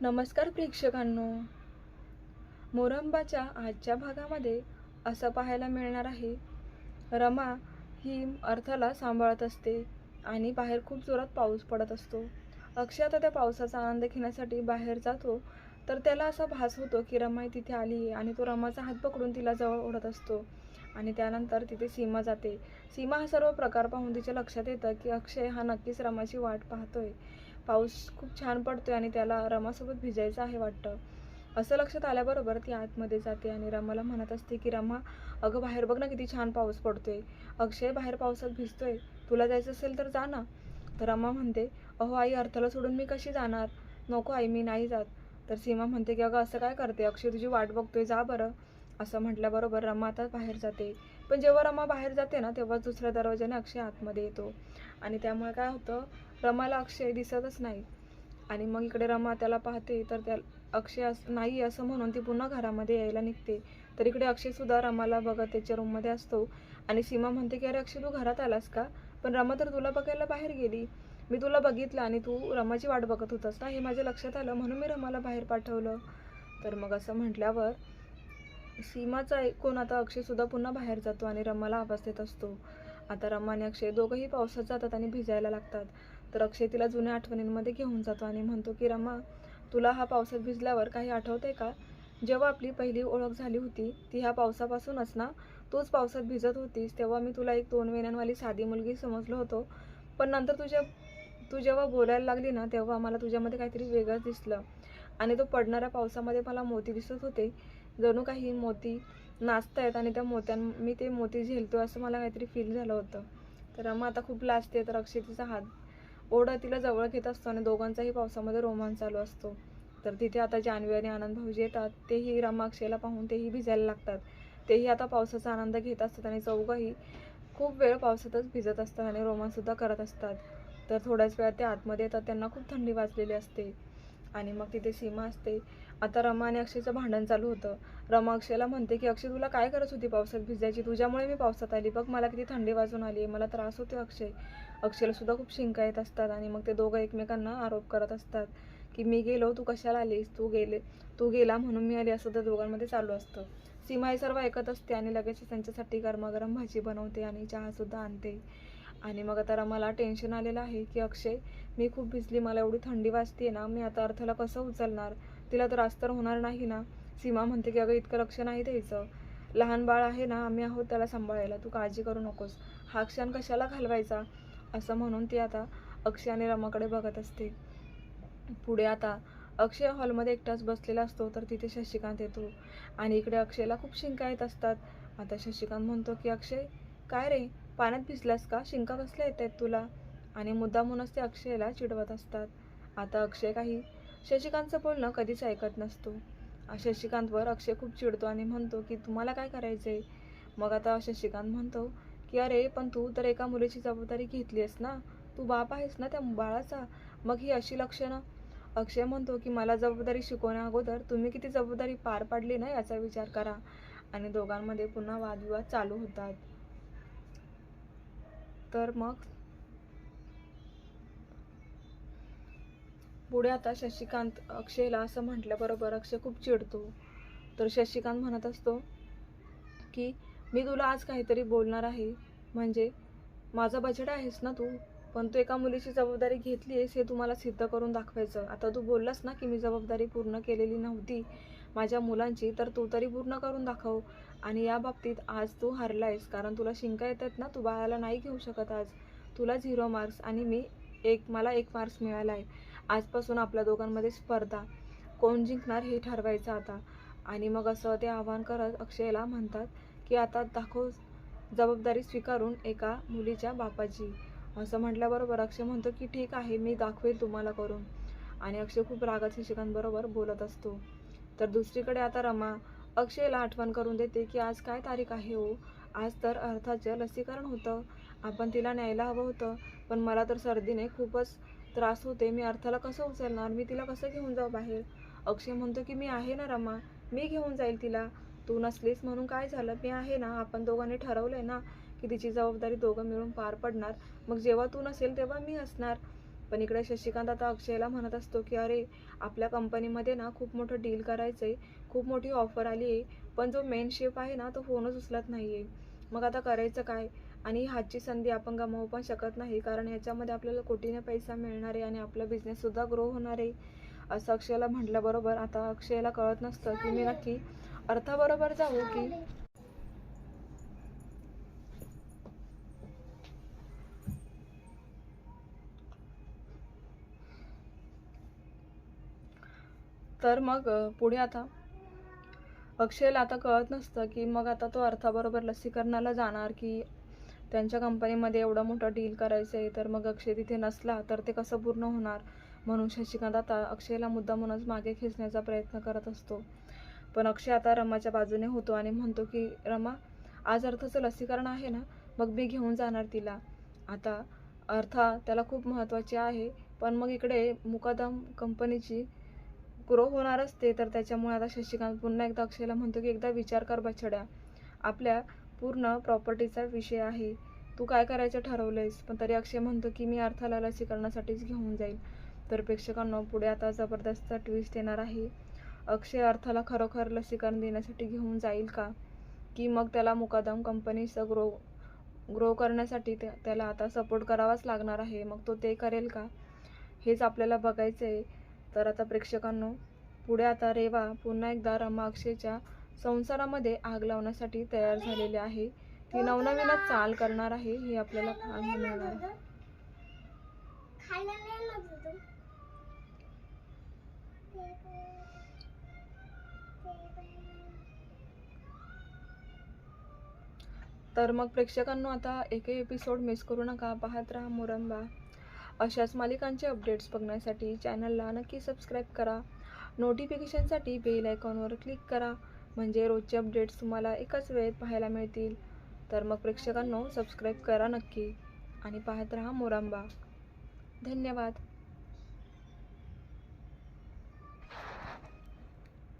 नमस्कार प्रेक्षकांनो. मोरंबाच्या आजच्या भागामध्ये असं पाहायला मिळणार आहे. रमा ही अर्थाला सांभाळत असते आणि बाहेर खूप जोरात पाऊस पडत असतो. अक्षय आता त्या पावसाचा आनंद घेण्यासाठी बाहेर जातो तर त्याला असा भास होतो की रमा तिथे आली आहे आणि तो रमाचा हात पकडून तिला जवळ ओढत असतो. आणि त्यानंतर तिथे सीमा जाते. सीमा हा सर्व प्रकार पाहून तिच्या लक्षात येतं की अक्षय हा नक्कीच रमाची वाट पाहतोय. पाऊस खूप छान पडतोय आणि त्याला रमासोबत भिजायचं आहे वाटतं. असं लक्षात आल्याबरोबर ती आतमध्ये जाते आणि रमाला म्हणत असते की रमा अगं बाहेर बघ ना किती छान पाऊस पडतोय. अक्षय बाहेर पावसात भिजतोय. तुला जायचं असेल तर जा ना. तर रमा म्हणते अहो आई अर्थाला सोडून मी कशी जाणार? नको आई मी नाही जात. तर सीमा म्हणते की अगं असं काय करते? अक्षय तुझी वाट बघतोय. जा बरं. असं म्हटल्याबरोबर रमा आता बाहेर जाते. पण जेव्हा रमा बाहेर जाते ना तेव्हा दुसऱ्या दरवाज्याने अक्षय आतमध्ये येतो. आणि त्यामुळे काय होतं रमाला अक्षय दिसतच नाही. आणि मग इकडे रमा त्याला पाहते तर त्या अक्षय अस नाही असं म्हणून ती पुन्हा घरामध्ये यायला निघते. तर इकडे अक्षयसुद्धा रमाला बघत त्याच्या रूममध्ये असतो. आणि सीमा म्हणते की अरे अक्षय तू घरात आलास का? पण रमा तर तुला बघायला बाहेर गेली. मी तुला बघितलं आणि तू रमाची वाट बघत होतास ना? हे माझ्या लक्षात आलं म्हणून मी रमाला बाहेर पाठवलं. तर मग असं म्हटल्यावर सीमाचा ऐकून आता अक्षयसुद्धा पुन्हा बाहेर जातो आणि रमाला आवाज देत असतो. आता रमा आणि अक्षय दोघंही पावसात जातात आणि भिजायला लागतात. तर अक्षय तिला जुन्या आठवणींमध्ये घेऊन जातो आणि म्हणतो की रमा तुला हा पावसात भिजल्यावर काही आठवतंय का? जेव्हा आपली पहिली ओळख झाली होती ती ह्या पावसापासूनच ना? तूच पावसात भिजत होतीस तेव्हा मी तुला एक दोन महिन्यांवाली साधी मुलगी समजलो होतो. पण नंतर तुझ्या तू जेव्हा बोलायला लागली ना तेव्हा मला तुझ्यामध्ये काहीतरी वेगळंच दिसलं. आणि तो पडणाऱ्या पावसामध्ये मला मोती दिसत होते. जणू काही मोती नाचतायत आणि त्या मोत्यां मी ते मोती झेलतो असं मला काहीतरी फील झालं होतं. तर रमा आता खूप लाजते तर अक्षय तिचा हात. ओढा तिला जवळ घेत असतो आणि दोघांचाही पावसामध्ये रोमांच चालू असतो. तर तिथे आता जान्हवी आणि आनंद भाऊजी येतात. तेही रमा अक्षयला पाहून तेही भिजायला लागतात. तेही आता पावसाचा आनंद घेत असतात आणि चौघंही खूप वेळ पावसातच भिजत असतात आणि रोमांसुद्धा करत असतात. तर थोड्याच वेळात ते आतमध्ये येतात. त्यांना खूप थंडी वाजलेली असते. आणि मग तिथे सीमा असते. आता रमा आणि अक्षयचं भांडण चालू होतं. रमा अक्षयला म्हणते की अक्षय तुला काय करत होती पावसात भिजायची? तुझ्यामुळे मी पावसात आली. बघ मला किती थंडी वाजून आली. मला त्रास होतो अक्षय. अक्षयला सुद्धा खूप शिंका येत असतात आणि मग ते दोघं एकमेकांना आरोप करत असतात की मी गेलो तू कशाला आलीस? तू गेले तू गेला म्हणून मी आली. असं तर दोघांमध्ये चालू असतं. सीमा हे सर्व ऐकत असते आणि लगेच त्यांच्यासाठी गरमागरम भाजी बनवते आणि चहासुद्धा आणते. आणि मग आता रमाला टेन्शन आलेलं आहे की अक्षय मी खूप भिजली मला एवढी थंडी वाजते ना मी आता अर्थाला कसं उचलणार? तिला त्रास तर होणार नाही ना. सीमा म्हणते की अगं इतकं लक्ष नाही द्यायचं. लहान बाळ आहे ना आम्ही आहोत त्याला सांभाळायला. तू काळजी करू नकोस. हा क्षण कशाला घालवायचा? असं म्हणून ती आता अक्षय आणि रमाकडे बघत असते. पुढे आता अक्षय हॉलमध्ये एकटाच बसलेला असतो तर तिथे शशिकांत येतो. आणि इकडे अक्षयला खूप शिंका येत असतात. आता शशिकांत म्हणतो की अक्षय काय रे? पाण्यात भिजलास का? शिंका कसल्या येत आहेत तुला? आणि मुद्दामूनच ते अक्षयला चिडवत असतात. आता अक्षय काही शशिकांतचं बोलणं कधीच ऐकत नसतो. शशिकांतवर अक्षय खूप चिडतो आणि म्हणतो की तुम्हाला काय करायचं आहे मग आता शशिकांत म्हणतो की अरे पण तू तर एका मुलीची जबाबदारी घेतली आहेस ना? तू बाप आहेस ना त्या बाळाचा? मग ही अशी लक्षणं? अक्षय म्हणतो की मला जबाबदारी शिकवण्या अगोदर तुम्ही किती जबाबदारी पार पाडली ना याचा विचार करा. आणि दोघांमध्ये पुन्हा वादविवाद चालू होतात. तर मग? पुढे आता शशिकांत अक्षयला असं म्हटल्याबरोबर अक्षय खूप चिडतो. तर शशिकांत म्हणत असतो की मी तुला आज काहीतरी बोलणार आहे. म्हणजे माझा बजेट आहेस ना तू पण तू एका मुलीची जबाबदारी घेतली आहेस हे तुम्हाला सिद्ध करून दाखवायचं. आता तू बोललास ना की मी जबाबदारी पूर्ण केलेली नव्हती माझ्या मुलांची तर तू तरी पूर्ण करून दाखव. आणि या बाबतीत आज तू हारलायस कारण तुला शिंका येतात ना तू बाळाला नाही घेऊ शकत आज. तुला झिरो मार्क्स आणि मी एक मला एक मार्क्स मिळाला आहे. आजपासून आपल्या दोघांमध्ये स्पर्धा. कोण जिंकणार हे ठरवायचं आता. आणि मग असं ते आवाहन करत अक्षयला म्हणतात की आता दाखव जबाबदारी स्वीकारून एका मुलीच्या बापाची. असं म्हटल्याबरोबर अक्षय म्हणतो की ठीक आहे मी दाखवेल तुम्हाला करून. आणि अक्षय खूप रागात शिक्षकांबरोबर बोलत असतो. तर दुसरीकडे आता रमा अक्षयला आठवण करून देते की आज काय तारीख आहे हो. आज तर अर्थाचं लसीकरण होतं. आपण तिला न्यायला हवं होतं. पण मला तर सर्दीने खूपच त्रास होते. मी अर्थाला कसं उचलणार? मी तिला कसं घेऊन जाऊ बाहेर? अक्षय म्हणतो की मी आहे ना रमा. मी घेऊन जाईल तिला. तू नसलीस म्हणून काय झालं? मी आहे ना. आपण दोघांनी ठरवलंय ना की तिची जबाबदारी दोघं मिळून पार पडणार. मग जेव्हा तू नसेल तेव्हा मी असणार. पण इकडे शशिकांत आता अक्षयला म्हणत असतो की अरे आपल्या कंपनीमध्ये ना खूप मोठं डील करायचं आहे खूप मोठी ऑफर आली आहे पण जो मेन शेफ आहे ना तो फोनच उचलत नाही आहे मग आता करायचं काय? आणि हातची संधी आपण गमावू पण शकत नाही कारण याच्यामध्ये आपल्याला कोटीने पैसा मिळणार आहे आणि आपला बिझनेससुद्धा ग्रो होणार आहे. असं अक्षयला म्हटल्याबरोबर आता अक्षयला कळत नसतं की मी नक्की अर्थाबरोबर जाऊ की तर मग पुढे आता? अक्षयला आता कळत नसतं की मग आता तो अर्थाबरोबर लसीकरणाला जाणार की त्यांच्या कंपनीमध्ये एवढा मोठा डील करायचं आहे तर मग अक्षय तिथे नसला तर ते कसं पूर्ण होणार? म्हणून शशिकांत आता अक्षयला मुद्दामूनच मागे खेचण्याचा प्रयत्न करत असतो. पण अक्षय आता रमाच्या बाजूने होतो आणि म्हणतो की रमा आज अर्थाचं लसीकरण आहे ना? मग मी घेऊन जाणार तिला. आता अर्था त्याला खूप महत्त्वाची आहे पण मग इकडे मुकादम कंपनीची ग्रो होणार असते तर त्याच्यामुळे आता शशिकांत पुन्हा एकदा अक्षयला म्हणतो की एकदा विचार कर बछड्या. आपल्या पूर्ण प्रॉपर्टीचा विषय आहे. तू काय करायचं ठरवलंयस? पण तरी अक्षय म्हणतो की मी अर्थाला लसीकरणासाठीच घेऊन जाईल. तर प्रेक्षकांना पुढे आता जबरदस्त ट्विस्ट येणार आहे. अक्षय अर्थाला खरोखर लसीकरण देण्यासाठी घेऊन जाईल का? की मग त्याला मुकादम कंपनीचं ग्रो ग्रो करण्यासाठी त्याला आता सपोर्ट करावाच लागणार आहे. मग तो ते करेल का? हेच आपल्याला बघायचं आहे तर आता प्रेक्षकांनो पुढे आता रेवा पुन्हा एकदा रमा अक्षयच्या संसारामध्ये आग लावण्यासाठी तयार झालेली आहे. ती नवनवीनच चाल करणार आहे हे आपल्याला मिळणार आहे. तर मग प्रेक्षकांनो आता एकही एपिसोड मिस करू नका. पाहत राहा मुरंबा. अशाच मालिकांचे अपडेट्स बघण्यासाठी चॅनलला नक्की सबस्क्राईब करा. नोटिफिकेशनसाठी बेल आयकॉनवर क्लिक करा. म्हणजे रोजचे अपडेट्स तुम्हाला एकाच वेळेत पाहायला मिळतील. तर मग प्रेक्षकांनो सबस्क्राईब करा नक्की. आणि पाहत राहा मोरांबा. धन्यवाद.